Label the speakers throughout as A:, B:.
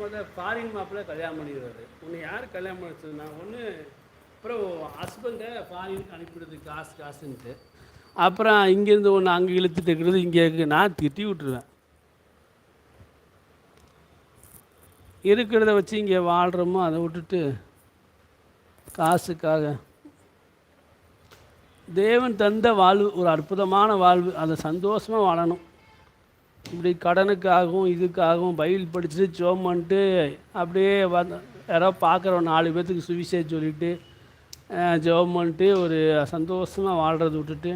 A: முத ஃபாரின் மாப்பிள்ளை கல்யாணம் பண்ணிடுவார் உன்னை யார் கல்யாணம் பண்ண சொன்னா ஒன்று அப்புறம் ஹஸ்பண்டை ஃபாரினுக்கு அனுப்பிடுது காசு காசுன்ட்டு. அப்புறம் இங்கேருந்து ஒன்று அங்கே இழுத்துட்டு இருக்கிறது இங்கே இருக்கு நான் திட்டி விட்டுருவேன். இருக்கிறத வச்சு இங்கே வாழ்கிறோமோ அதை விட்டுட்டு காசுக்காக. தேவன் தந்த வாழ்வு ஒரு அற்புதமான வாழ்வு. அதை சந்தோஷமாக வாழணும். இப்படி கடனுக்காகவும் இதுக்காகவும் பைபிள் படிச்சுட்டு ஜோம் பண்ணிட்டு அப்படியே வந்து யாரோ பார்க்குறோம் நாலு பேர்த்துக்கு சுவிசேஷம் சொல்லிட்டு ஜோம் பண்ணிட்டு ஒரு சந்தோஷமாக வாழ்கிறத விட்டுட்டு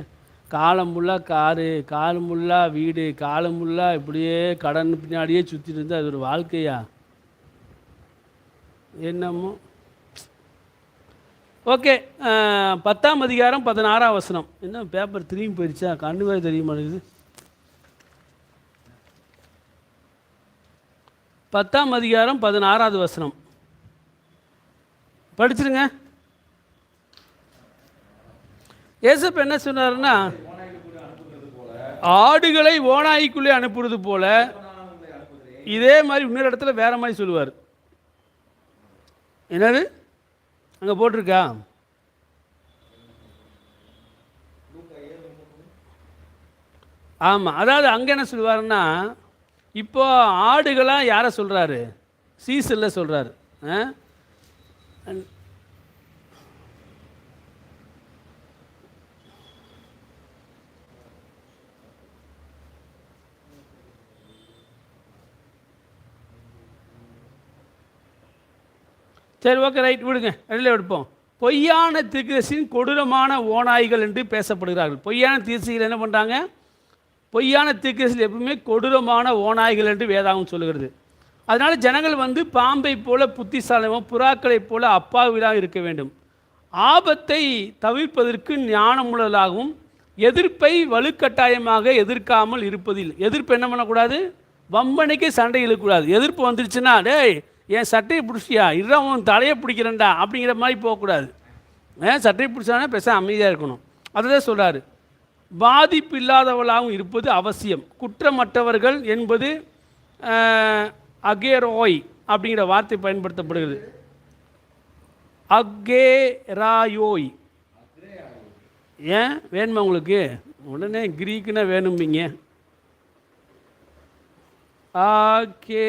A: காலம் ஃபுல்லாக காரு காலம் ஃபுல்லாக வீடு காலம் ஃபுல்லாக இப்படியே கடன் பின்னாடியே சுற்றிட்டு இருந்தால் அது ஒரு வாழ்க்கையா? என்னமோ. ஓகே பத்தாம் அதிகாரம் பதினாறாம் வசனம். என்ன பேப்பர் திரும்பி போயிடுச்சா கண்ணு வேறு தெரிய மாட்டேங்குது. பத்தாம் அதிகாரம் பதினாறாவது வசனம். படிச்சிருங்க. ஏசப் என்ன சொன்னாருன்னா ஆடுகளை ஓனாய்க்குள்ளே அனுப்புறது போல இதே மாதிரி இன்னொரு இடத்துல வேற மாதிரி சொல்லுவார். என்னது? அங்கே போட்டிருக்கா? ஆமாம் அதாவது அங்கே என்ன சொல்லுவாருன்னா இப்போ ஆடுகளாக யாரை சொல்கிறாரு சீசனில் சொல்கிறாரு சரி ஓகே ரைட் விடுங்க. ரெண்டில் எடுப்போம். பொய்யான தீர்க்கதரிசியின் கொடூரமான ஓநாய்கள் என்று பேசப்படுகிறார்கள். பொய்யான தீர்க்கதரிசிகள் என்ன பண்ணுறாங்க பொய்யான தீர்க்கதரிசிகள் எப்பவுமே கொடூரமான ஓநாய்கள் என்று வேதாகம் சொல்லுகிறது. அதனால் ஜனங்கள் வந்து பாம்பை போல புத்திசாலமும் புறாக்களைப் போல அப்பாவிலாக இருக்க வேண்டும். ஆபத்தை தவிர்ப்பதற்கு ஞானமுள்ளதாகவும் எதிர்ப்பை வலுக்கட்டாயமாக எதிர்க்காமல் இருப்பதில் எதிர்ப்பு என்ன பண்ணக்கூடாது? வம்பனைக்கு சண்டை இழுக்கக்கூடாது. எதிர்ப்பு வந்துருச்சுன்னா டேய் என் சட்டையை பிடிச்சியா இல்லை உன் தலையை பிடிக்கிறேன்டா அப்படிங்கிற மாதிரி போகக்கூடாது. ஏன்? சட்டையை பிடிச்சானே பேச அமைதியாக இருக்கணும். அதுதான் சொல்கிறாரு பாதிப்பு இல்லாதவளாகவும் இருப்பது அவசியம். குற்றமற்றவர்கள் என்பது அகேரோய் அப்படிங்கிற வார்த்தை பயன்படுத்தப்படுகிறது. அகேராயோய். ஏன்? வேணுமா உங்களுக்கு? உடனே கிரீக்குன்னா வேணும்பீங்க. ஆகே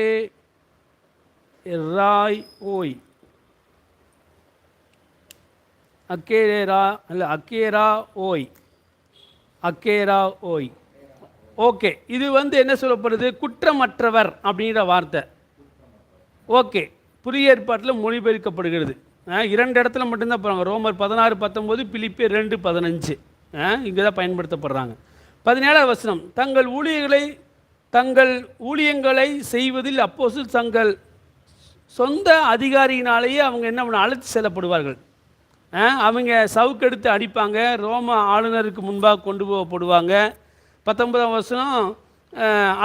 A: ராய் ஓய் அக்கேரா இல்லை அக்கேரா ஓய் அக்கேரா ஓய். ஓகே இது வந்து என்ன சொல்லப்படுது? குற்றமற்றவர் அப்படிங்கிற வார்த்தை. ஓகே புதிய ஏற்பாட்டில் மொழிபெயர்க்கப்படுகிறது. ஆ, இரண்டு இடத்துல மட்டும்தான் போகிறாங்க ரோமர் பதினாறு பத்தொம்போது பிலிப்பே ரெண்டு பதினஞ்சு. இங்கே தான் பயன்படுத்தப்படுறாங்க. பதினேழாவது வசனம் தங்கள் ஊழியர்களை தங்கள் ஊழியங்களை செய்வதில் அப்போது தங்கள் சொந்த அதிகாரியினாலேயே அவங்க என்ன பண்ண அழைத்து செல்லப்படுவார்கள். அவங்க சவுக்கெடுத்து அடிப்பாங்க. ரோம ஆளுநருக்கு முன்பாக கொண்டு போகப்படுவாங்க. பத்தொன்பதாம் வசனம்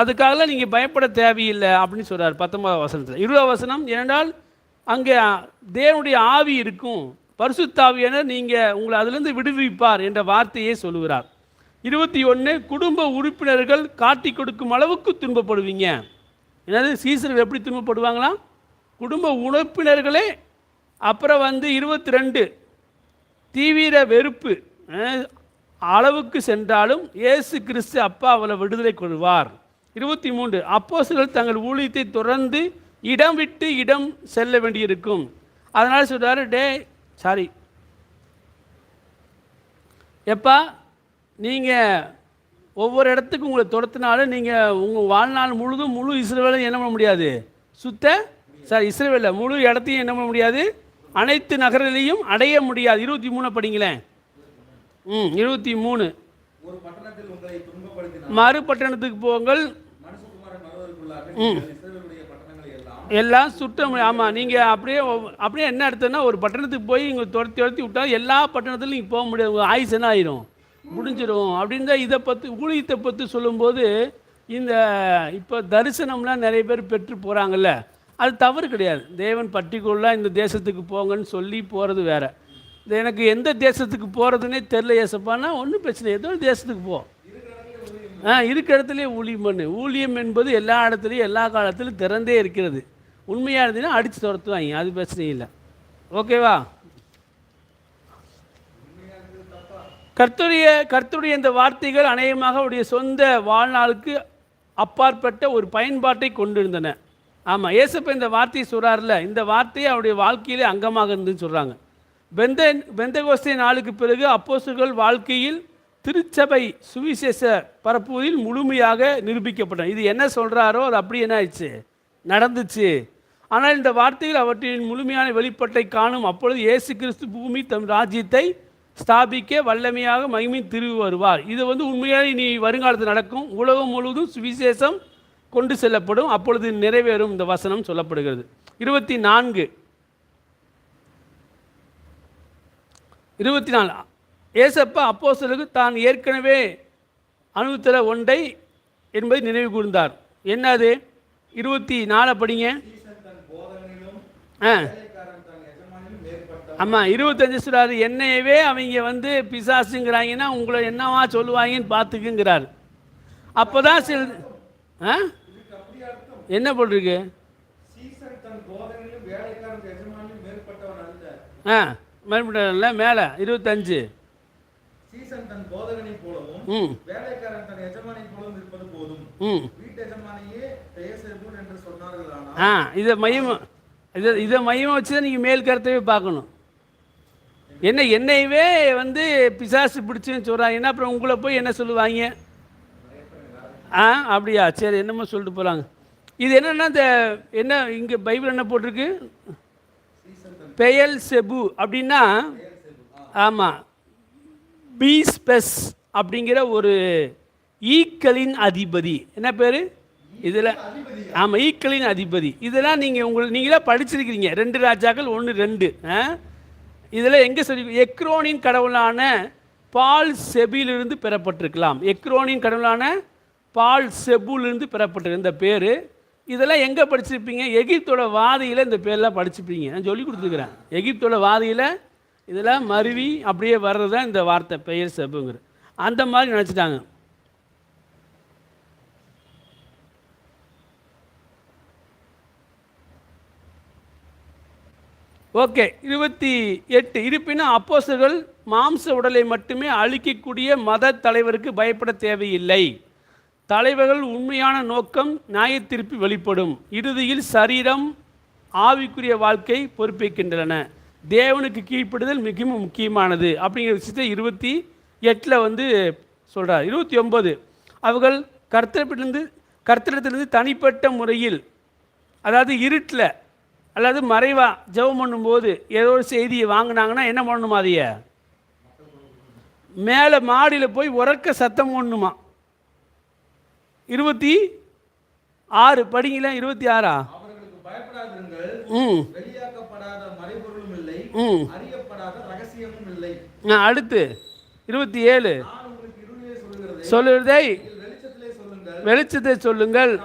A: அதுக்காகலாம் நீங்கள் பயப்பட தேவையில்லை அப்படின்னு சொல்கிறார் பத்தொன்பதாம் வசனத்தில். இருபதாம் வசனம் ஏனென்றால் அங்கே தேவனுடைய ஆவி இருக்கும். பரிசுத்தாவியனர் நீங்கள் உங்களை அதிலிருந்து விடுவிப்பார் என்ற வார்த்தையே சொல்லுகிறார். இருபத்தி ஒன்று குடும்ப உறுப்பினர்கள் காட்டி கொடுக்கும் அளவுக்கு துன்பப்படுவீங்க. என்னது சீசர்கள் எப்படி துன்பப்படுவாங்களாம்? குடும்ப உறுப்பினர்களே அப்புறம் வந்து இருபத்தி ரெண்டு தீவிர வெறுப்பு அளவுக்கு சென்றாலும் இயேசு கிறிஸ்து அப்பா அவளை விடுதலை கொள்வார். இருபத்தி மூன்று அப்போஸ்தலர்கள் தங்கள் ஊழியத்தை தொடர்ந்து இடம் விட்டு இடம் செல்ல வேண்டியிருக்கும். அதனால் சொல்கிறாரு டே சாரி எப்பா நீங்கள் ஒவ்வொரு இடத்துக்கு உங்களை துரத்தினாலும் நீங்கள் உங்கள் வாழ்நாள் முழுதும் முழு இஸ்ரேலையும் என்ன பண்ண முடியாது? சுத்த சார் இஸ்ரேவேலில் முழு இடத்தையும் என்ன பண்ண முடியாது? அனைத்து நகரிலையும் அடைய முடியாது. இருபத்தி மூணு படிங்களேன். ம் இருபத்தி மூணு.
B: மறுபட்டணத்துக்கு
A: மறு பட்டணத்துக்கு போங்கள்.
B: ம். எல்லாம்
A: சுட்ட சுற்றம் ஆமாம் நீங்கள் அப்படியே அப்படியே என்ன அர்த்தம்னா ஒரு பட்டணத்துக்கு போய் இங்கே துரத்தி துரத்தி விட்டா எல்லா பட்டணத்துலையும் நீங்கள் போக முடியாது. உங்கள் ஆயுஸ் என்ன ஆயிரும்? முடிஞ்சிடும் அப்படின்னு தான் இதை பற்றி ஊழியத்தை பற்றி சொல்லும்போது இந்த இப்போ தரிசனம்லாம் நிறைய பேர் பெற்று போகிறாங்கல்ல அது தவறு கிடையாது. தேவன் பர்டிகுலராக இந்த தேசத்துக்கு போங்கன்னு சொல்லி போகிறது வேற. இது எனக்கு எந்த தேசத்துக்கு போகிறதுனே தெரில ஏசப்பானா ஒன்றும் பிரச்சனை இல்லை. ஏதோ ஒரு தேசத்துக்கு போ. ஆ இருக்க இடத்துலயே ஊழியம் பண்ணு. ஊழியம் என்பது எல்லா இடத்துலையும் எல்லா காலத்திலும் திறந்தே இருக்கிறது. உண்மையாக இருந்ததுன்னா அடித்து துரத்துவாங்க அது பிரச்சனை இல்லை. ஓகேவா? கர்த்தருடைய கர்த்தருடைய இந்த வார்த்தைகள் அநேகமாக அவருடைய சொந்த வாழ்நாளுக்கு அப்பாற்பட்ட ஒரு பயன்பாட்டை கொண்டிருந்தன. ஆமாம் ஏசப்ப இந்த வார்த்தையை சொல்கிறார்ல இந்த வார்த்தையை அவருடைய வாழ்க்கையிலே அங்கமாக இருந்துன்னு சொல்கிறாங்க பெந்த பெந்தகோஸ்தே நாளுக்கு பிறகு அப்போசுகள் வாழ்க்கையில் திருச்சபை சுவிசேஷ பரப்புவதில் முழுமையாக நிரூபிக்கப்பட்டன. இது என்ன சொல்கிறாரோ அது அப்படி என்ன ஆயிடுச்சு? நடந்துச்சு. ஆனால் இந்த வார்த்தையில் அவற்றின் முழுமையான வெளிப்பாட்டை காணும் அப்பொழுது இயேசு கிறிஸ்து பூமி தம் ராஜ்யத்தை ஸ்தாபிக்க வல்லமையாக மகிமின் திரும்பி வருவார் இது வந்து உண்மையாக இனி வருங்காலத்தில் நடக்கும். உலகம் முழுவதும் சுவிசேஷம் கொண்டு செல்லப்படும் அப்பொழுது நிறைவேறும் இந்த வசனம் சொல்லப்படுகிறது. இருபத்தி நான்கு இருபத்தி நாலு ஏசப்பா அப்போசலுக்கு தான் ஏற்கனவே அனுபவித்தர ஒன்றை என்பதை நினைவு கூர்ந்தார். என்னது? இருபத்தி நாலு படிங்க. ஆ. ஆமாம் இருபத்தஞ்சு சொல்கிறார் என்னையவே அவங்க வந்து பிசாசுங்கிறாங்கன்னா உங்களை என்னவா சொல்லுவாங்கன்னு பார்த்துக்குங்கிறார். அப்போ தான் சில ஆ?
B: மேற்பட்டவன் அல்ல.
A: ஆ மறுபடியில் மேலே இருபத்தஞ்சு.
B: சீசன் தன் போதகனை போலவும்
A: ம்.
B: வேலைக்காரன் தன் எஜமானை போலவும் இருப்பது போதும்.
A: ம்.
B: வீட்டு எஜமானையே பெயர்செபூல் என்று சொன்னார்களானால்
A: ஆ இதை மையம் இதை இதை மையமாக வச்சு தான் நீங்கள் மேல் கருத்தவே பார்க்கணும். என்ன என்னையவே வந்து பிசாசு பிடிச்சுன்னு சொல்கிறாங்கன்னா அப்புறம் உங்களை போய் என்ன சொல்லுவாங்க? ஆ அப்படியா? சரி என்னமோ சொல்லிட்டு போகிறாங்க இது என்னென்னா இந்த என்ன இங்கே பைபிள் என்ன போட்டிருக்கு? பெயல் செபு அப்படின்னா ஆமாம் பீஸ்பெஸ் அப்படிங்கிற ஒரு ஈக்களின் அதிபதி. என்ன பேர்? இதில் ஆமாம் ஈக்களின் அதிபதி. இதெல்லாம் நீங்கள் உங்களுக்கு நீங்களாக படிச்சிருக்கிறீங்க. ரெண்டு ராஜாக்கள் ஒன்று ரெண்டு. இதில் எங்கே சொல்லி எக்ரோனின் கடவுளான பால் செபிலிருந்து பெறப்பட்டிருக்கலாம். எக்ரோனின் கடவுளான பால் செபுலிருந்து பெறப்பட்டிருக்கு. இந்த பேர் இதெல்லாம் எங்கே படிச்சிருப்பீங்க? எகிப்தோட வாதியில் இந்த பேர்லாம் படிச்சுப்பீங்க நான் சொல்லி கொடுத்துருக்குறேன். எகிப்தோட வாதியில் இதெல்லாம் மருவி அப்படியே வர்றது தான் இந்த வார்த்தை பெயர் செப்புங்கிற அந்த மாதிரி நினச்சிட்டாங்க. ஓகே இருபத்தி எட்டு. இருப்பினும் அப்போசர்கள் மாம்ச உடலை மட்டுமே அழிக்கக்கூடிய மத தலைவருக்கு பயப்பட தேவையில்லை. தலைவர்கள் உண்மையான நோக்கம் நியாயத்திருப்பி வெளிப்படும். இறுதியில் சரீரம் ஆவிக்குரிய வாழ்க்கை பொறுப்பேற்கின்றன. தேவனுக்கு கீழ்ப்படுதல் மிகவும் முக்கியமானது. அப்படிங்கிற விஷயத்தை இருபத்தி எட்டில் வந்து சொல்கிறார் இருபத்தி ஒம்பது அவர்கள் கர்த்தரிடத்திலிருந்து கர்த்தரிடத்திலிருந்து தனிப்பட்ட முறையில் அதாவது இருட்டில் அல்லது மறைவாக ஜெபம் பண்ணும்போது ஏதோ ஒரு செய்தியை வாங்கினாங்கன்னா என்ன பண்ணணுமா அதைய? மேலே மாடியில் போய் உறக்க சத்தம் போடணுமா இருபத்தி ஆறு படிங்களா இருபத்தி ஆறா? ம். ம். அடுத்து. இருபத்தி ஏழு. சொல்லுறதை வெளிச்சத்தை சொல்லுங்கள்.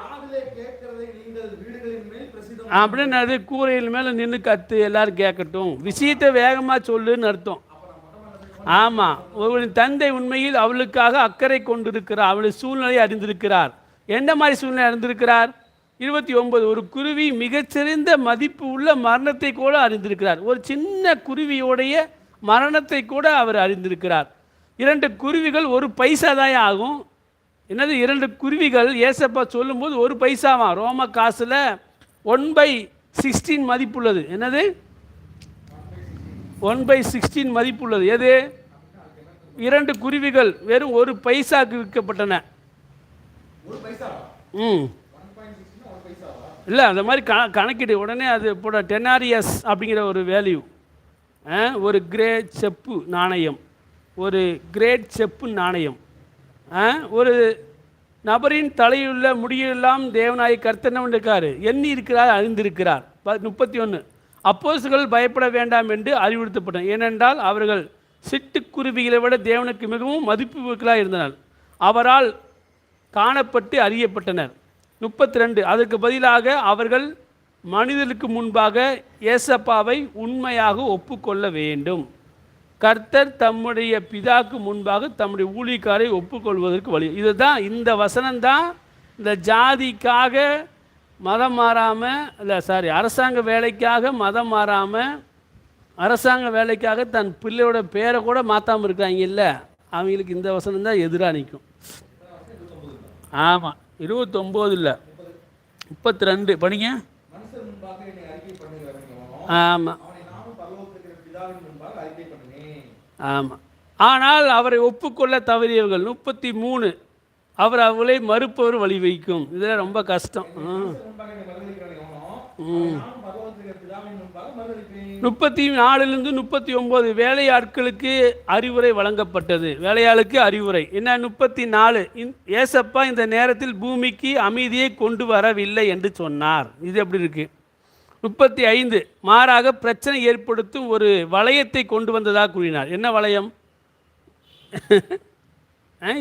A: அப்படின்னு அது கூரையில் மேலே நின்று கத்து எல்லாரும் கேட்கட்டும். விஷயத்தை வேகமாக சொல்லுன்னு அர்த்தம். ஆமாம் ஒருவரின் தந்தை உண்மையில் அவளுக்காக அக்கறை கொண்டிருக்கிறார் அவளுடைய சூழ்நிலையை அறிந்திருக்கிறார். எந்த மாதிரி சூழ்நிலை அறிந்திருக்கிறார்? இருபத்தி ஒன்பது ஒரு குருவி மிகச்சிறந்த மதிப்பு உள்ள மரணத்தை கூட அறிந்திருக்கிறார். ஒரு சின்ன குருவியோடைய மரணத்தை கூட அவர் அறிந்திருக்கிறார். இரண்டு குருவிகள் ஒரு பைசா தான் ஆகும். என்னது இரண்டு குருவிகள்? ஏசப்பா சொல்லும்போது ஒரு பைசாவான் ரோம காசில் ஒன் பை சிக்ஸ்டீன் மதிப்புள்ளது. என்னது? ஒன் பை சிக்ஸ்டீன் மதிப்புள்ளது. எது? இரண்டு குருவிகள் வெறும் ஒரு பைசாக்கு விற்கப்பட்டன. ம். இல்லை அந்த மாதிரி க கணக்கிட்டு உடனே அது போட டெனாரியஸ் அப்படிங்கிற ஒரு வேல்யூ ஒரு கிரேட் செப்பு நாணயம். ஒரு கிரேட் செப்பு நாணயம். ஒரு நபரின் தலையுள்ள முடியெல்லாம் தேவனாய் கர்த்தனம் இருக்கார் எண்ணி இருக்கிறார் அறிந்திருக்கிறார். முப்பத்தி ஒன்று அப்போசுகள் பயப்பட வேண்டாம் என்று அறிவுறுத்தப்பட்டனர். ஏனென்றால் அவர்கள் சிட்டுக்குருவிகளை விட தேவனுக்கு மிகவும் மதிப்புகளாக இருந்தனர். அவரால் காணப்பட்டு அறியப்பட்டனர். முப்பத்தி ரெண்டு அதற்கு பதிலாக அவர்கள் மனிதனுக்கு முன்பாக ஏசப்பாவை உண்மையாக ஒப்புக்கொள்ள வேண்டும். கர்த்தர் தம்முடைய பிதாக்கு முன்பாக தம்முடைய ஊழியக்காரை ஒப்புக்கொள்வதற்கு வழி. இதுதான் இந்த வசனம்தான் இந்த ஜாதிக்காக மதம் மாறாமல் இல்லை சாரி அரசாங்க வேலைக்காக மதம் மாறாமல் அரசாங்க வேலைக்காக தன் பிள்ளையோட பேரை கூட மாற்றாமல் இருக்காங்க இல்லை அவங்களுக்கு இந்த வசனம் தான் எதிராக நிற்கும் ஆமாம் இருபத்தொம்போது இல்லை முப்பத்தி ரெண்டு படிங்க. ஆமாம் ஆமாம் ஆனால் அவரை ஒப்புக்கொள்ள தவறியவர்கள் முப்பத்தி மூணு அவர் அவளை மறுப்பவர் வழி வைக்கும். இதில் ரொம்ப கஷ்டம். முப்பத்தி நாலுலேருந்து முப்பத்தி ஒம்பது வேலையாட்களுக்கு அறிவுரை வழங்கப்பட்டது. வேலையாளுக்கு அறிவுரை. என்ன முப்பத்தி நாலு? ஏசப்பா இந்த நேரத்தில் பூமிக்கு அமைதியை கொண்டு வரவில்லை என்று சொன்னார். இது எப்படி இருக்கு? முப்பத்தி ஐந்து. மாறாக பிரச்சனை ஏற்படுத்தும் ஒரு வளையத்தை கொண்டு வந்ததாக கூறினார். என்ன வளையம்?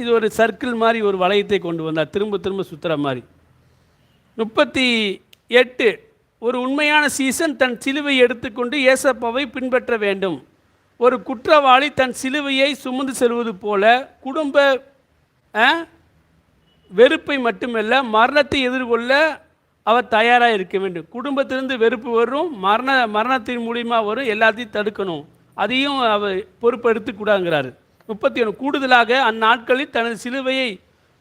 A: இது ஒரு சர்க்கிள் மாதிரி ஒரு வளையத்தை கொண்டு வந்தார். திரும்ப திரும்ப சுற்றுற மாதிரி. முப்பத்தி எட்டு ஒரு உண்மையான சீசன் தன் சிலுவையை எடுத்துக்கொண்டு ஏசப்பாவை பின்பற்ற வேண்டும். ஒரு குற்றவாளி தன் சிலுவையை சுமந்து செல்வது போல குடும்ப வெறுப்பை மட்டுமல்ல மரணத்தை எதிர்கொள்ள அவர் தயாராக இருக்க வேண்டும். குடும்பத்திலிருந்து வெறுப்பு வரும் மரண மரணத்தின் மூலியமாக வரும் எல்லாத்தையும் தடுக்கணும். அதையும் அவர் பொறுப்பெடுத்து கூடாங்கிறாரு முப்பத்தி ஒன்று கூடுதலாக அந்நாட்களில் தனது சிலுவையை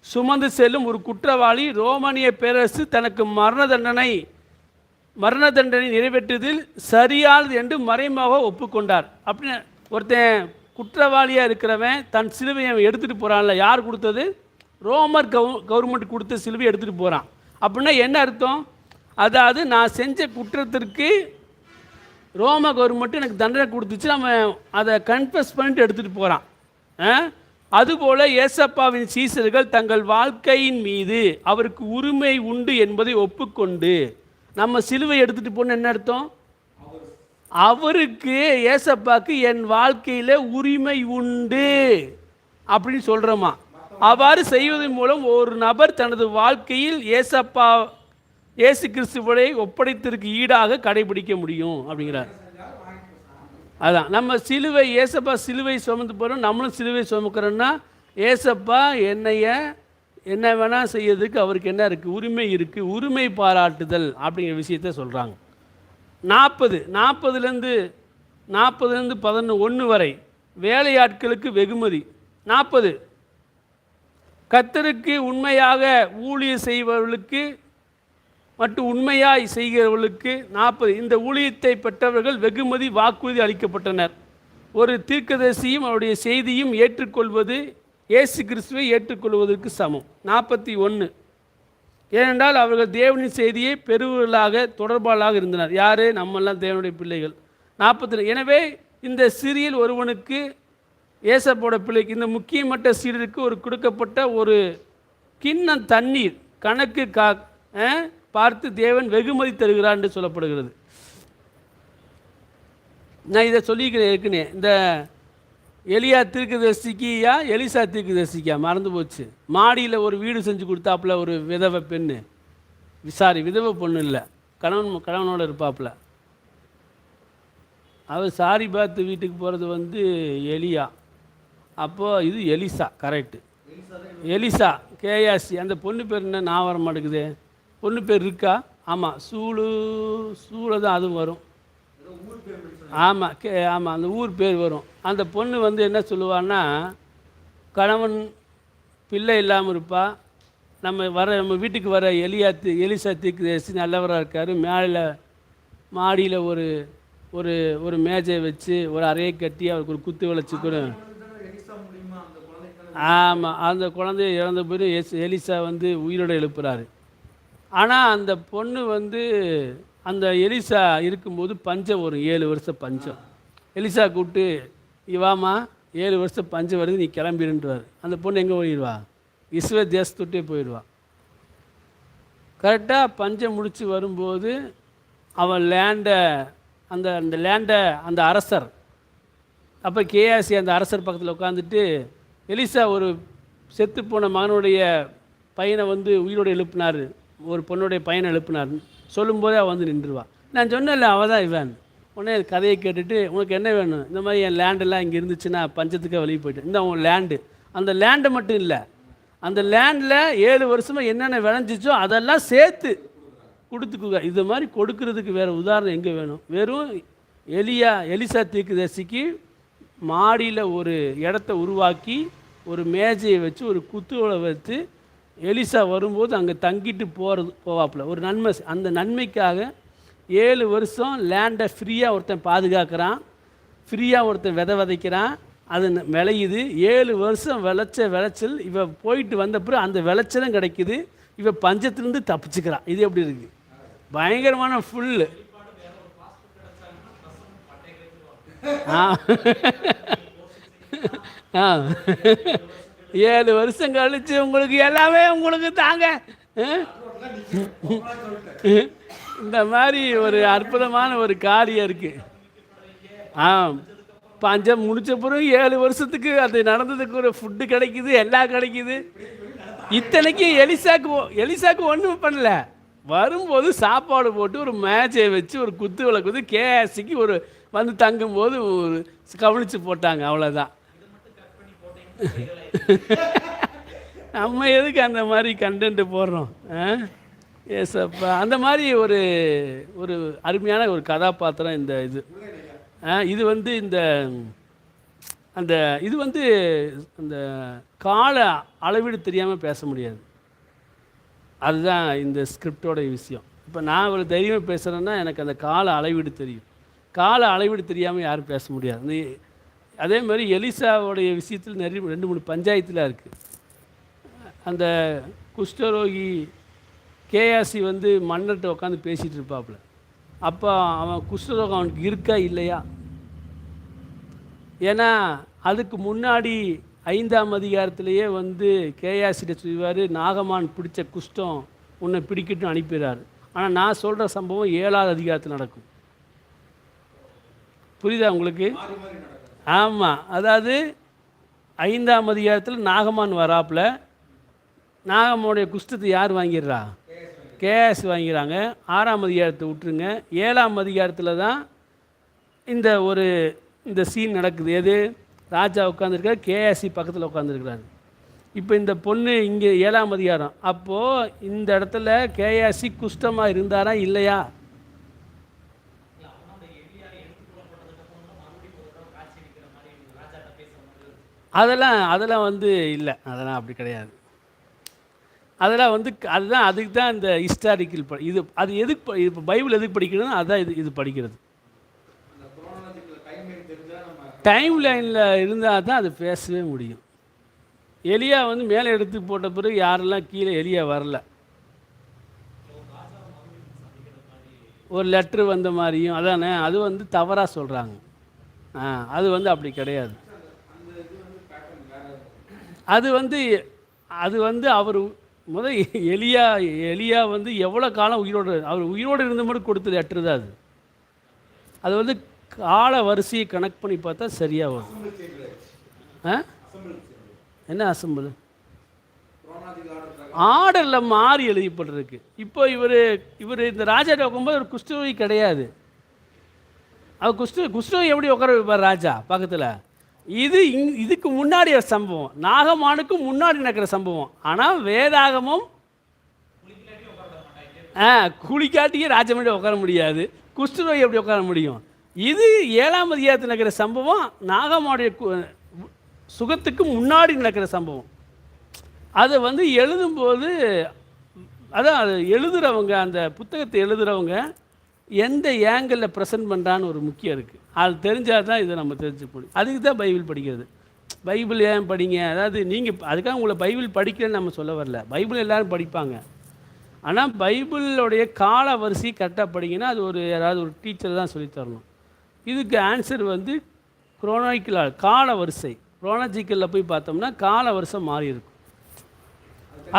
A: சுமந்து செல்லும் ஒரு குற்றவாளி ரோமானிய பேரரசு தனக்கு மரண தண்டனை மரண தண்டனை நிறைவேற்றுவதில் சரியானது என்று மறைமுக ஒப்புக்கொண்டார். அப்படின்னு ஒருத்தன் குற்றவாளியாக இருக்கிறவன் தன் சிலுவையை அவன் எடுத்துகிட்டு போகிறான்ல யார் கொடுத்தது? ரோமர் கவு கவர்மெண்ட் கொடுத்த சிலுவையை எடுத்துகிட்டு போகிறான் அப்படின்னா என்ன அர்த்தம்? அதாவது நான் செஞ்ச குற்றத்திற்கு ரோம கவர்மெண்ட்டு எனக்கு தண்டனை கொடுத்துச்சு அவன் அதை கன்ஃபஸ் பண்ணிட்டு எடுத்துகிட்டு போகிறான் அதுபோல ஏசப்பாவின் சீசர்கள் தங்கள் வாழ்க்கையின் மீது அவருக்கு உரிமை உண்டு என்பதை ஒப்புக்கொண்டு நம்ம சிலுவை எடுத்துகிட்டு போன என்ன அர்த்தம்? அவருக்கு ஏசப்பாக்கு என் வாழ்க்கையில் உரிமை உண்டு அப்படின்னு சொல்கிறோமா அவ்வாறு செய்வதன் மூலம் ஒரு நபர் தனது வாழ்க்கையில் ஏசப்பா இயேசு கிறிஸ்துவை ஒப்படைத்திற்கு ஈடாக கடைபிடிக்க முடியும் அப்படிங்கிறார். அதான். நம்ம சிலுவை ஏசப்பா சிலுவை சுமந்து போகிறோம் நம்மளும் சிலுவை சுமக்கிறோன்னா ஏசப்பா என்னைய என்ன வேணால் செய்யறதுக்கு அவருக்கு என்ன இருக்குது உரிமை இருக்குது உரிமை பாராட்டுதல் அப்படிங்கிற விஷயத்த சொல்கிறாங்க நாற்பது நாற்பதுலேருந்து நாற்பதுலேருந்து பதினொன்று ஒன்று வரை வேலையாட்களுக்கு வெகுமதி. நாற்பது கத்தருக்கு உண்மையாக ஊழியர் செய்பவர்களுக்கு மற்றும் உண்மையாய் செய்கிறவர்களுக்கு நாற்பது இந்த ஊழியத்தை பெற்றவர்கள் வெகுமதி வாக்குறுதி அளிக்கப்பட்டனர். ஒரு தீர்க்கதரிசியும் அவருடைய செய்தியும் ஏற்றுக்கொள்வது இயேசு கிறிஸ்துவை ஏற்றுக்கொள்வதற்கு சமம். நாற்பத்தி ஒன்று ஏனென்றால் அவர்கள் தேவனின் செய்தியை பெறுவர்களாக தொடர்பாளாக இருந்தனர். யார்? நம்மெல்லாம் தேவனுடைய பிள்ளைகள். நாற்பத்தி எனவே இந்த சிறியில் ஒருவனுக்கு ஏசப்போட பிள்ளைக்கு இந்த முக்கியமற்ற சீடருக்கு ஒரு கொடுக்கப்பட்ட ஒரு கிண்ணம் தண்ணீர் கணக்கு கா பார்த்து தேவன் வெகுமதி தருகிறான் என்று சொல்லப்படுகிறது. நான் இதை சொல்லிக்கிறேன் ஏற்கனவே. இந்த எலியா தீர்க்கதரிசிக்கியா எலிசா தீர்க்கதரிசிக்கா மறந்து போச்சு. மாடியில் ஒரு வீடு செஞ்சு கொடுத்தாப்புல ஒரு விதவை பெண்ணு. சாரி விதவை பொண்ணு இல்லை. கணவன் கணவனோட இருப்பாப்புல. அவர் சாரி பார்த்து வீட்டுக்கு போகிறது வந்து எலியா. அப்போது இது எலிசா கரெக்டு எலிசா கேயாசி அந்த பொண்ணு பேர் என்ன? நான் வர மாட்டேங்குது. பொண்ணு பேர் இருக்கா? ஆமாம் சூளு சூளை தான் அதுவும் வரும். ஆமாம் கே ஆமாம் அந்த ஊர் பேர் வரும். அந்த பொண்ணு வந்து என்ன சொல்லுவான்னா கணவன் பிள்ளை இல்லாமல் இருப்பா. நம்ம வர நம்ம வீட்டுக்கு வர எலியா தி- எலிசா நல்லவராக இருக்கார். மேலே மாடியில் ஒரு ஒரு ஒரு மேஜை வச்சு ஒரு அறையை கட்டி அவருக்கு ஒரு குத்து விளைச்சி கூட. ஆமாம் அந்த குழந்தைய இறந்த போய் எஸ் எலிசா வந்து உயிரோடு எழுப்புறாரு. ஆனால் அந்த பொண்ணு வந்து அந்த எலிசா இருக்கும்போது பஞ்சம் வரும். ஏழு வருஷம் பஞ்சம். எலிசா கூப்பிட்டு இவாமா ஏழு வருஷம் பஞ்சம் வருது நீ கிளம்பிடுன்றார். அந்த பொண்ணு எங்கே போயிடுவா? இஸ்வ தேசத்துட்டே போயிடுவா. கரெக்டாக பஞ்சம் முடித்து வரும்போது அவன் லேண்டை அந்த அந்த லேண்டை அந்த அரசர். அப்போ கேஆசி அந்த அரசர் பக்கத்தில் உட்காந்துட்டு எலிசா ஒரு செத்து போன மகனுடைய பையனை வந்து உயிரோடு எழுப்பினார். ஒரு பொண்ணுடைய பையனை எழுப்பினார் சொல்லும்போதே அவள் வந்து நின்றுவா. நான் சொன்னேன்ல அவள் தான் இவன். உடனே கதையை கேட்டுட்டு உனக்கு என்ன வேணும்? இந்த மாதிரி என் லேண்டெல்லாம் இங்கே இருந்துச்சுன்னா பஞ்சத்துக்கு வெளியே போயிட்டு. இந்த உன் லேண்டு அந்த லேண்டு மட்டும் இல்லை. அந்த லேண்டில் ஏழு வருஷமாக என்னென்ன விளைஞ்சிச்சோ அதெல்லாம் சேர்த்து கொடுத்துக்குங்க. இது மாதிரி கொடுக்கறதுக்கு வேறு உதாரணம் எங்கே வேணும்? வெறும் எலியா எலிசா தீர்க்கதரிசிக்கு மாடியில் ஒரு இடத்த உருவாக்கி ஒரு மேஜையை வச்சு ஒரு குத்துவலை வச்சு எலிசா வரும்போது அங்கே தங்கிட்டு போகிறது போவாப்புல. ஒரு நன்மை அந்த நன்மைக்காக ஏழு வருஷம் லேண்டை ஃப்ரீயாக ஒருத்தன் பாதுகாக்கிறான். ஃப்ரீயாக ஒருத்தன் விதை விதைக்கிறான். அது ந- விளையுது. ஏழு வருஷம் விளைச்ச விளைச்சல் இவ போயிட்டு வந்த பிறகு அந்த விளைச்சலும் கிடைக்குது. இவ பஞ்சத்துலேருந்து தப்பிச்சுக்கிறான். இது எப்படி இருக்குது பயங்கரமான ஃபுல்லு ஆ. ஆ. ஏழு வருஷம் கழிச்சு உங்களுக்கு எல்லாமே உங்களுக்கு தாங்க. இந்த மாதிரி ஒரு அற்புதமான ஒரு காரியம் இருக்கு. ஆ பஞ்சம் முடிச்ச பிறகு ஏழு வருஷத்துக்கு அது நடந்ததுக்கு ஒரு ஃபுட்டு கிடைக்குது எல்லாம் கிடைக்குது. இத்தனைக்கும் எலிசாக்கு எலிசாக்கு ஒன்றும் பண்ணல. வரும்போது சாப்பாடு போட்டு ஒரு மேஜை வச்சு ஒரு குத்து விளக்கு வந்து கேஎஸ்சிக்கு ஒரு வந்து தங்கும்போது ஒரு கவனித்து போட்டாங்க அவ்வளோதான் நம்ம எதுக்கு அந்த மாதிரி கண்டென்ட்டு போடுறோம் எஸ் அப்பா அந்த மாதிரி ஒரு ஒரு அருமையான ஒரு கதாபாத்திரம் இந்த இது ஆ, இது வந்து இந்த அந்த இது வந்து அந்த கால அளவீடு தெரியாமல் பேச முடியாது. அதுதான் இந்த ஸ்கிரிப்டோட விஷயம். இப்போ நான் ஒரு தைரியமாக பேசுகிறேன்னா எனக்கு அந்த கால அளவீடு தெரியும். கால அளவீடு தெரியாமல் யாரும் பேச முடியாது. அதே மாதிரி எலிசாவுடைய விஷயத்தில் நிறைய ரெண்டு மூணு பஞ்சாயத்தில் இருக்குது அந்த குஷ்டரோகி கேஆசி வந்து மன்னர்கிட்ட உட்காந்து பேசிகிட்டு இருப்பாப்புல. அப்போ அவன் குஷ்டரோகம் அவனுக்கு இருக்கா இல்லையா? ஏன்னா அதுக்கு முன்னாடி ஐந்தாம் அதிகாரத்திலேயே வந்து கேஆசிட்ட சொல்லுவார் நாகமான் பிடிச்ச குஷ்டம் உன்னை பிடிக்கட்டும் அனுப்பிடுறாரு. ஆனால் நான் சொல்கிற சம்பவம் ஏழாவது அதிகாரத்தில் நடக்கும். புரியுதா உங்களுக்கு? ஆமாம் அதாவது ஐந்தாம் அதிகாரத்தில் நாகமான் வராப்புல நாகம்மாவுடைய குஷ்டத்தை யார் வாங்கிடுறா? கேஎஸ் வாங்கிறாங்க ஆறாம் அதிகாரத்தை விட்டுருங்க. ஏழாம் அதிகாரத்தில் தான் இந்த ஒரு இந்த சீன் நடக்குது. எது? ராஜா உட்காந்துருக்கார் கேஎஸ்சி பக்கத்தில் உட்காந்துருக்கிறாரு இப்போ இந்த பொண்ணு இங்கே ஏழாம் அதிகாரம். அப்போது இந்த இடத்துல கேஎஸ்சி குஷ்டமாக இருந்தாரா இல்லையா? அதெல்லாம் அதெல்லாம் வந்து இல்லை. அதெல்லாம் அப்படி கிடையாது. அதெல்லாம் வந்து அதுதான் அதுக்கு தான் இந்த ஹிஸ்டாரிக்கல் ப இது அது எதுக்கு ப- இப்போ பைபிள் எதுக்கு படிக்கணும்னா அதுதான் இது இது படிக்கிறது.
B: டைம்
A: டைம் லைனில் இருந்தால் தான் அது பேசவே முடியும். எலியா வந்து மேலே எடுத்து போட்ட பிறகு யாரெல்லாம் கீழே எலியா வரல? ஒரு லெட்ரு வந்த மாதிரியும் அதானே? அது வந்து தவறாக சொல்கிறாங்க ஆ அது வந்து அப்படி கிடையாது
B: அந்த இது வந்து பேட்டர்ன் வேற
A: அது வந்து அது வந்து அவர் முத எலியா எலியா வந்து எவ்வளோ காலம் உயிரோடு அவர் உயிரோடு இருந்த மட்டும் கொடுத்தது லெட்ரு தான் அது. அது வந்து கால வரிசையை கணக்கு பண்ணி பார்த்தா சரியாக வரும். ஆ? என்ன அசம்பிள்? ஆர்டரில் மாறி எழுதிப்பட்டிருக்கு. இப்போ இவர் இவர் இந்த ராஜா உட்காரும்போது ஒரு குஷ்டரோகி கிடையாது. அவர் குஷ்ட குஷ்டரோகி எப்படி உட்கார வைப்பார் ராஜா பக்கத்தில்? இது இங் இதுக்கு முன்னாடி ஒரு சம்பவம். நாகமானுக்கு முன்னாடி நடக்கிற சம்பவம். ஆனால் வேதாகமும் ஆ குளிக்காட்டியே ராஜா உட்கார முடியாது. குஷ்டரோகி எப்படி உட்கார முடியும்? இது ஏழாம் அதிகாரத்தில் நடக்கிற சம்பவம் நாகமானுடைய கு- சுகத்துக்கு முன்னாடி நடக்கிற சம்பவம். அதை வந்து எழுதும்போது அதான் அது எழுதுகிறவங்க அந்த புத்தகத்தை எழுதுகிறவங்க எந்த ஏங்கிளில் ப்ரெசென்ட் பண்ணுறான்னு ஒரு முக்கியம் இருக்குது அது தெரிஞ்சால் தான் இதை நம்ம தெரிஞ்சுக்க முடியும். அதுக்கு தான் பைபிள் படிக்கிறது. பைபிள் ஏன் படிங்க? அதாவது நீங்கள் அதுக்காக உங்களை பைபிள் படிக்கலன்னு நம்ம சொல்ல வரல. பைபிள் எல்லோரும் படிப்பாங்க. ஆனால் பைபிளுடைய கால வரிசை கரெக்டாக படிங்கன்னா அது ஒரு யாராவது ஒரு டீச்சர் தான் சொல்லித்தரணும் இதுக்கு ஆன்சர் வந்து குரோனாய்க்கில் கால வரிசை. குரோனாஜிக்கலில் போய் பார்த்தோம்னா கால வருஷம் மாறி இருக்கும்.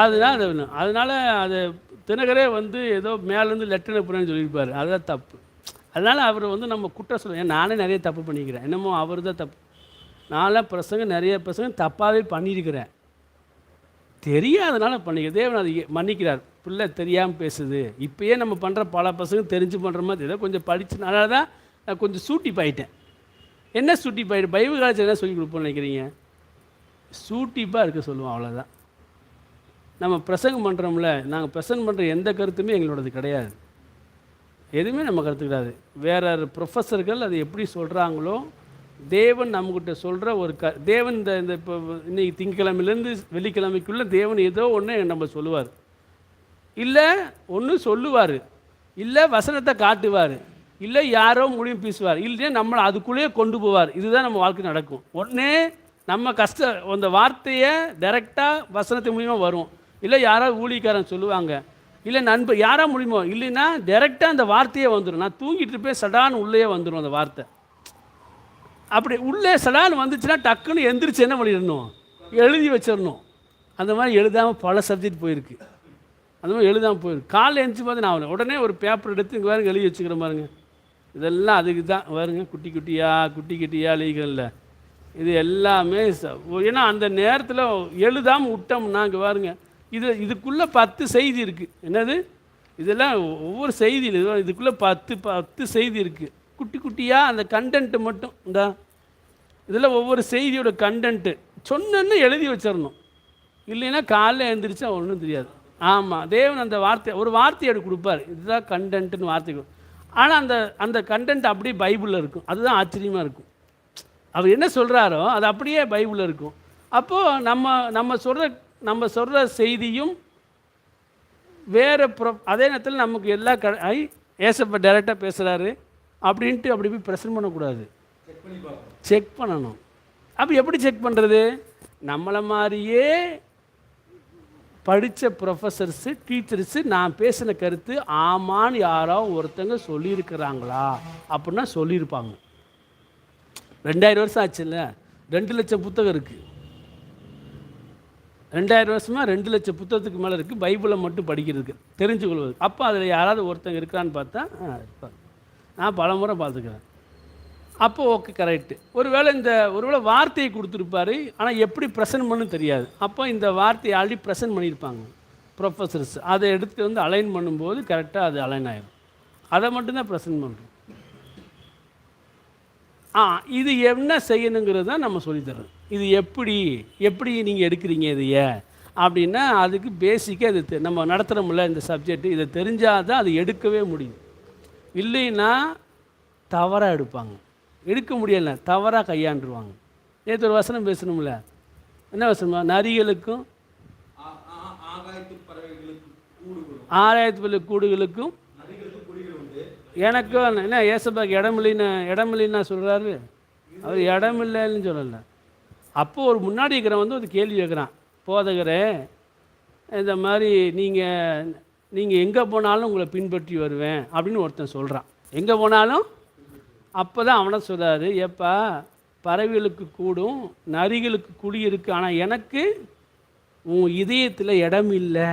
A: அதுதான் அது அதனால் அது தினகரே வந்து ஏதோ மேலேருந்து லெட்டர் அனுப்புறேன்னு சொல்லியிருப்பார். அதுதான் தப்பு. அதனால் அவர் வந்து நம்ம குற்றம் சொல்லுவேன் நானே நிறைய தப்பு பண்ணிக்கிறேன். என்னமோ அவர் தான் தப்பு. நான்லாம் பிரசங்க நிறைய பிரசங்க தப்பாகவே பண்ணியிருக்கிறேன். தெரியாதனால பண்ணிக்கிறேன். தேவன் அதை மன்னிக்கிறார். பிள்ளை தெரியாமல் பேசுது. இப்போயே நம்ம பண்ணுற பல பசங்க தெரிஞ்சு பண்ணுற மாதிரி ஏதோ கொஞ்சம் படிச்சு தான் நான் கொஞ்சம் சூட்டி பாயிட்டேன். என்ன சூட்டி பாயிட்டு? பைபிள் காலேஜ் என்ன சொல்லி கொடுப்போம்னு நினைக்கிறீங்க? சூட்டிப்பாக இருக்க சொல்லுவோம் அவ்வளோதான் நம்ம பிரசங்கம் பண்ணுறோம்ல நாங்கள் பிரசங்கம் பண்ணுற எந்த கருத்துமே எங்களோடது கிடையாது. எதுவுமே நம்ம கற்றுக்கிடாது வேற ப்ரொஃபஸர்கள் அது எப்படி சொல்கிறாங்களோ தேவன் நம்மக்கிட்ட சொல்கிற ஒரு க தேவன் இந்த இந்த இப்போ இன்னைக்கு திங்கக்கிழமையிலேருந்து வெள்ளிக்கிழமைக்குள்ளே தேவன் ஏதோ ஒன்று நம்ம சொல்லுவார். இல்லை ஒன்று சொல்லுவார். இல்லை வசனத்தை காட்டுவார். இல்லை யாரோ முடியும் பேசுவார். இல்லையா நம்மளை அதுக்குள்ளேயே கொண்டு போவார். இதுதான் நம்ம வாழ்க்கை நடக்கும். ஒன்று நம்ம கஷ்ட அந்த வார்த்தையை டைரெக்டாக வசனத்து மூலியமாக வரும். இல்லை யாரோ ஊழிக்காரன் சொல்லுவாங்க. இல்லை நண்பர் யாராக முடியுமோ இல்லைன்னா டைரெக்டாக அந்த வார்த்தையே வந்துடும் நான் தூங்கிட்டு இருப்பேன் சடான்னு உள்ளே வந்துடும் அந்த வார்த்தை. அப்படி உள்ளே சடான்னு வந்துச்சுன்னா டக்குன்னு எந்திரிச்சு என்ன பண்ணிடணும்? எழுதி வச்சிடணும். அந்த மாதிரி எழுதாமல் பல சப்ஜெக்ட் போயிருக்கு. அந்த மாதிரி எழுதாமல் போயிருக்கு. காலைல எழுந்துச்சு பார்த்து நான் உடனே ஒரு பேப்பர் எடுத்து இங்கே பாருங்க எழுதி வச்சுக்கிற பாருங்க. இதெல்லாம் அதுக்கு தான் பாருங்க குட்டி குட்டியா குட்டி குட்டியா லீகலில் இது எல்லாமே ஏன்னா அந்த நேரத்தில் எழுதாமல் விட்டோம்னா இங்கே பாருங்கள் இது இதுக்குள்ளே பத்து செய்தி இருக்குது என்னது? இதெல்லாம் ஒவ்வொரு செய்தி இதுக்குள்ளே பத்து பத்து செய்தி இருக்குது குட்டி குட்டியாக அந்த கண்டென்ட்டு மட்டும் இந்த. இதில் ஒவ்வொரு செய்தியோட கண்டென்ட்டு சொன்னன்னு எழுதி வச்சிடணும் இல்லைன்னா காலைல எழுந்திரிச்சா ஒன்றும் தெரியாது. ஆமாம் தேவன் அந்த வார்த்தை ஒரு வார்த்தை எடுத்து கொடுப்பார். இதுதான் கண்டென்ட்டுன்னு வார்த்தை ஆனால் அந்த அந்த கண்டென்ட் அப்படியே பைபிளில் இருக்கும். அதுதான் ஆச்சரியமாக இருக்கும். அவர் என்ன சொல்கிறாரோ அது அப்படியே பைபிளில் இருக்கும். அப்போது நம்ம நம்ம சொல்கிற நம்ம சொல்கிற செய்தியும் வேறு ப்ரொ அதே நேரத்தில் நமக்கு எல்லா க ஐ ஏசப்ப டைரெக்டாக பேசுகிறாரு அப்படின்ட்டு அப்படி போய் ப்ரெசன்ட் பண்ணக்கூடாது.
B: செக்
A: பண்ணணும். அப்போ எப்படி செக் பண்ணுறது நம்மளை மாதிரியே படித்த ப்ரொஃபஸர்ஸு டீச்சர்ஸு நான் பேசின கருத்து ஆமான்னு யாரோ ஒருத்தங்க சொல்லியிருக்கிறாங்களா அப்படின்னா சொல்லியிருப்பாங்க. ரெண்டாயிரம் வருஷம் ஆச்சுல்ல? ரெண்டு லட்சம் புத்தகம் இருக்குது ரெண்டாயிரம் வருஷமாக ரெண்டு லட்சம் புத்தகத்துக்கு மேலே இருக்குது பைபிளை மட்டும் படிக்கிறதுக்கு தெரிஞ்சு கொள்வது அப்போ அதில் யாராவது ஒருத்தங்க இருக்கான்னு பார்த்தா ஆ, இருப்பாங்க. நான் பல முறை பார்த்துக்கிறேன். அப்போ ஓகே கரெக்டு ஒருவேளை இந்த ஒருவேளை வார்த்தையை கொடுத்துருப்பாரு ஆனால் எப்படி ப்ரெசன்ட் பண்ணு தெரியாது. அப்போ இந்த வார்த்தையை ஆல்ரெடி ப்ரெசன்ட் பண்ணியிருப்பாங்க. ப்ரொஃபஸர்ஸ் அதை எடுத்து வந்து அலைன் பண்ணும்போது கரெக்டாக அது அலைன் ஆகிடும் அதை மட்டும்தான் ப்ரெசன்ட் பண்ணுறோம் ஆ இது என்ன செய்யணுங்கிறது தான் நம்ம சொல்லித்தரோம் இது எப்படி எப்படி நீங்கள் எடுக்கிறீங்க இதைய? அப்படின்னா அதுக்கு பேசிக்காக இது நம்ம நடத்துகிறோம்ல இந்த சப்ஜெக்ட் இதை தெரிஞ்சால் தான் அது எடுக்கவே முடியும். இல்லைன்னா தவறாக எடுப்பாங்க. எடுக்க முடியல தவறாக கையாண்டுருவாங்க. நேற்று ஒரு வசனம் பேசணும்ல? என்ன வசனமா? நரிகளுக்கும் ஆராயத்து கூடுகளுக்கும்
B: நதிகளுக்கு குடிகள் உண்டு.
A: எனக்கும் என்ன ஏசப்பாக்கு இடமில்லைன்னு இடமில்லைன்னா சொல்கிறாரு அவர் இடமில்லைன்னு சொல்லலை. அப்போ ஒரு முன்னாடி இருக்கிறவன் வந்து ஒரு கேள்வி கேட்குறான் போதகரே இந்த மாதிரி நீங்கள் நீங்கள் எங்கே போனாலும் உங்களை பின்பற்றி வருவேன் அப்படின்னு ஒருத்தன் சொல்கிறான் எங்கே போனாலும்? அப்போ தான் அவனை சொல்கிறாரு ஏப்பா பறவைகளுக்கு கூடும் நரிகளுக்கு குழி இருக்குது ஆனால் எனக்கு உன் இதயத்தில் இடம் இல்லை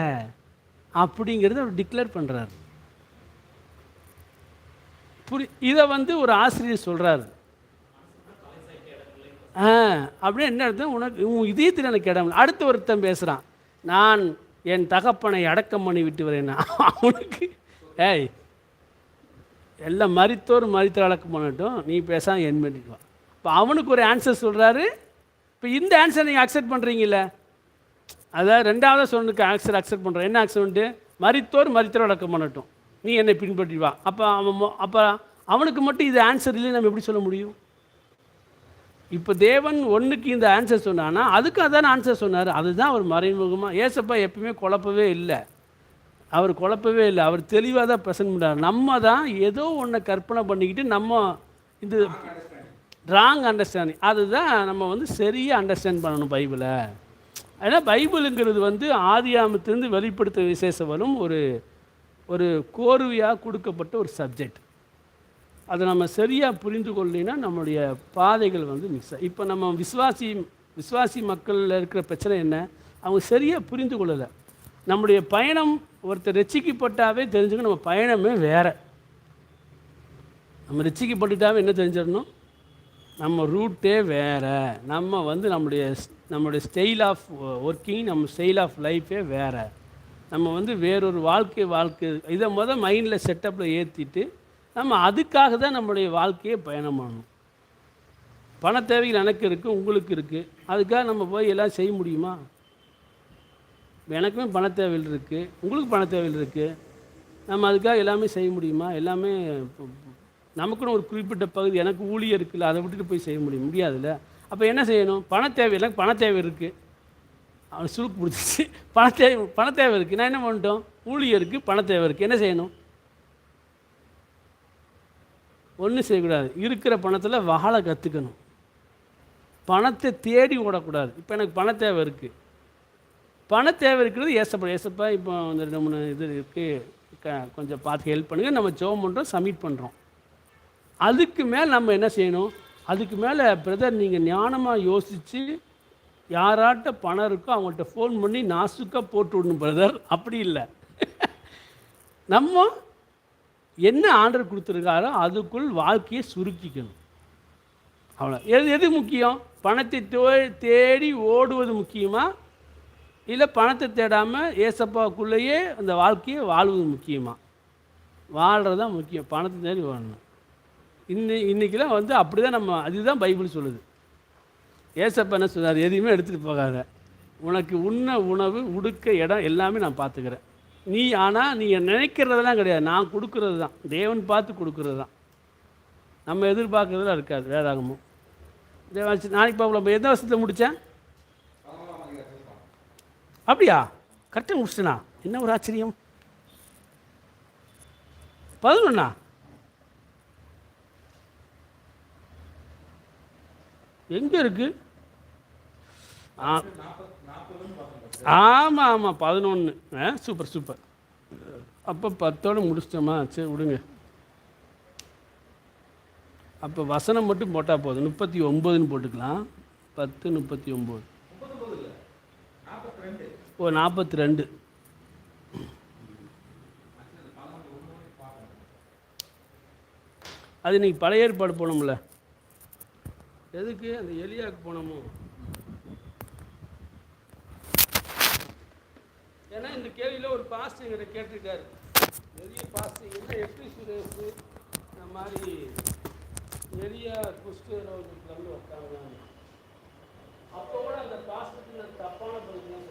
A: அப்படிங்கிறத அவர் டிக்ளேர் பண்ணுறாரு புரி இதை வந்து ஒரு ஆசிரியர் சொல்கிறாரு ஆ அப்படியே என்ன அர்த்தம்? உனக்கு உன் இதயத்தில் எனக்கு இடம் அடுத்த அடுத்து ஒருத்தன் பேசுகிறான் நான் என் தகப்பனை அடக்கம் பண்ணி விட்டு வரேன்னா அவனுக்கு ஏய் எல்லாம் மறித்தோர் மறித்தோர் அடக்கம் பண்ணட்டும். நீ பேசாம என் பண்ணிட்டு வா. இப்போ அவனுக்கு ஒரு ஆன்சர் சொல்கிறாரு இப்போ இந்த ஆன்சர் நீங்கள் அக்செப்ட் பண்ணுறீங்கல்ல அதாவது ரெண்டாவது சொன்னதுக்கு ஆன்சர் அக்செப்ட் பண்ணுறோம் என்ன ஆக்சிடென்ட்டு மறித்தோர் மறித்தோர் அடக்கம் பண்ணட்டும். நீ என்னை பின்பற்றி வா. அப்போ அவன் அப்போ அவனுக்கு மட்டும் இது ஆன்சர் இல்லை நம்ம எப்படி சொல்ல முடியும்? இப்போ தேவன் ஒன்றுக்கு இந்த ஆன்சர் சொன்னான்னா அதுக்கு அதான் ஆன்சர் சொன்னார். அதுதான் அவர் மறைமுகமாக ஏசப்பா எப்பயுமே குழப்பவே இல்லை. அவர் குழப்பவே இல்லை. அவர் தெளிவாக தான் ப்ரெசன்ட் பண்ணுறார் நம்ம தான் ஏதோ ஒன்றை கற்பனை பண்ணிக்கிட்டு நம்ம இது ராங் அண்டர்ஸ்டாண்டிங் அதுதான் நம்ம வந்து சரியாக அண்டர்ஸ்டாண்ட் பண்ணணும் பைபிளை. ஏன்னா பைபிளுங்கிறது வந்து ஆதியாமத்திலிருந்து வெளிப்படுத்த விசேஷவரும் ஒரு ஒரு கோர்வையாக கொடுக்கப்பட்ட ஒரு சப்ஜெக்ட் அதை நம்ம சரியாக புரிந்து கொள்ளலைன்னா நம்மளுடைய பாதைகள் வந்து மிஸ் இப்போ நம்ம விஸ்வாசி விஸ்வாசி மக்களில் இருக்கிற பிரச்சனை என்ன? அவங்க சரியாக புரிந்து கொள்ளலை. நம்முடைய பயணம் ஒருத்தர் ரசிக்கப்பட்டாவே தெரிஞ்சுக்க நம்ம பயணமே வேறு. நம்ம ரசிக்கப்பட்டுட்டாவே என்ன தெரிஞ்சிடணும்? நம்ம ரூட்டே வேறு. நம்ம வந்து நம்முடைய நம்மளுடைய நம்முடைய ஸ்டைல் ஆஃப் ஒர்க்கிங் நம்ம ஸ்டைல் ஆஃப் லைஃபே வேறு. நம்ம வந்து வேறொரு வாழ்க்கை வாழ்க்கை இதை மொதல் மைண்டில் செட்டப்பில் ஏற்றிட்டு நம்ம அதுக்காக தான் நம்மளுடைய வாழ்க்கையை பயணம் பண்ணணும் பண தேவைகள் எனக்கு இருக்குது உங்களுக்கு இருக்குது அதுக்காக நம்ம போய் எல்லாம் செய்ய முடியுமா? எனக்குமே பண தேவைகள் இருக்குது உங்களுக்கு பண தேவைகள் இருக்குது நம்ம அதுக்காக எல்லாமே செய்ய முடியுமா? எல்லாமே இப்போ நமக்குன்னு ஒரு குறிப்பிட்ட பகுதி எனக்கு ஊழியர் இருக்குல்ல அதை விட்டுட்டு போய் செய்ய முடியும் முடியாதுல்ல? அப்போ என்ன செய்யணும்? பண தேவை எனக்கு பண தேவை இருக்குது அவன் சுருக்கு பிடிச்சிச்சு பண தேவை பண தேவை இருக்குது நான் என்ன பண்ணிட்டோம்? ஊழியருக்கு பண தேவை இருக்குது என்ன செய்யணும்? ஒன்றும் செய்யக்கூடாது. இருக்கிற பணத்தில் வாழ கற்றுக்கணும் பணத்தை தேடி ஓடக்கூடாது. இப்போ எனக்கு பண தேவை இருக்குது பண தேவை இருக்கிறது ஏசப்பா ஏசப்பா இப்போ இந்த ரெண்டு மூணு இது இருக்குது க கொஞ்சம் பார்த்து ஹெல்ப் பண்ணுங்கள் நம்ம ஜோம் பண்ணுறோம் சப்மிட் பண்ணுறோம் அதுக்கு மேலே நம்ம என்ன செய்யணும்? அதுக்கு மேலே பிரதர் நீங்கள் ஞானமாக யோசித்து யாராட்ட பணம் இருக்கோ அவங்கள்ட்ட ஃபோன் பண்ணி நாசுக்காக போட்டு விடணும் பிரதர் அப்படி இல்லை. நம்ம என்ன ஆர்டர் கொடுத்துருக்காரோ அதுக்குள் வாழ்க்கையை சுருக்கிக்கணும். அவ்வளோ. எது எது முக்கியம்? பணத்தை தேடி ஓடுவது முக்கியமா? இல்லை பணத்தை தேடாமல் ஏசப்பாவுக்குள்ளேயே அந்த வாழ்க்கையை வாழ்வது முக்கியமாக வாழ்கிறது தான் முக்கியம். பணத்தை தேடி வாழணும் இன்னி இன்றைக்கெல்லாம் வந்து அப்படி தான் நம்ம அதுதான் பைபிள் சொல்லுது. ஏசப்பா என்ன சொன்னார் எதையுமே எடுத்துகிட்டு போகாத. உனக்கு உண்ண உணவு உடுக்க இடம் எல்லாமே நான் பார்த்துக்கிறேன். நீ ஆனால் நீ நினைக்கிறதெல்லாம் கிடையாது. நான் கொடுக்கறது தான் தேவன் பார்த்து கொடுக்கறது தான் நம்ம எதிர்பார்க்குறதுலாம் இருக்காது. வேதாகமும் தேவாசி நாளைக்கு பார்க்கலாம் எந்த வருஷத்தில் முடித்தேன் அப்படியா? கரெக்டாக முடிச்சிட்டேனா? என்ன ஒரு ஆச்சரியம்? பதினொன்னா? எங்கே இருக்குது ஆ ஆமாம் ஆமாம் பதினொன்று ஆ சூப்பர் சூப்பர். அப்போ பத்தோடு முடிச்சிட்டோமா? சரி விடுங்க. அப்போ வசனம் மட்டும் போட்டால் போதும். முப்பத்தி ஒம்பதுன்னு போட்டுக்கலாம். பத்து முப்பத்தி ஒம்பது ஓ நாற்பத்தி ரெண்டு. அது இன்னைக்கு பழைய ஏற்பாடு போனோம்ல. எதுக்கு? அந்த எலியாவுக்கு போனோமோ? ஏன்னா இந்த கேள்வியில் ஒரு பாஸ்ட் எங்கிட்ட கேட்டிருக்காரு. நிறைய பாஸ்ட் எங்கிட்ட எப்படி சுரேஷ் இந்த மாதிரி நிறைய வந்து வைத்தாங்க அப்போ கூட அந்த பாஸ்டருக்கு நான் தப்பான பதில்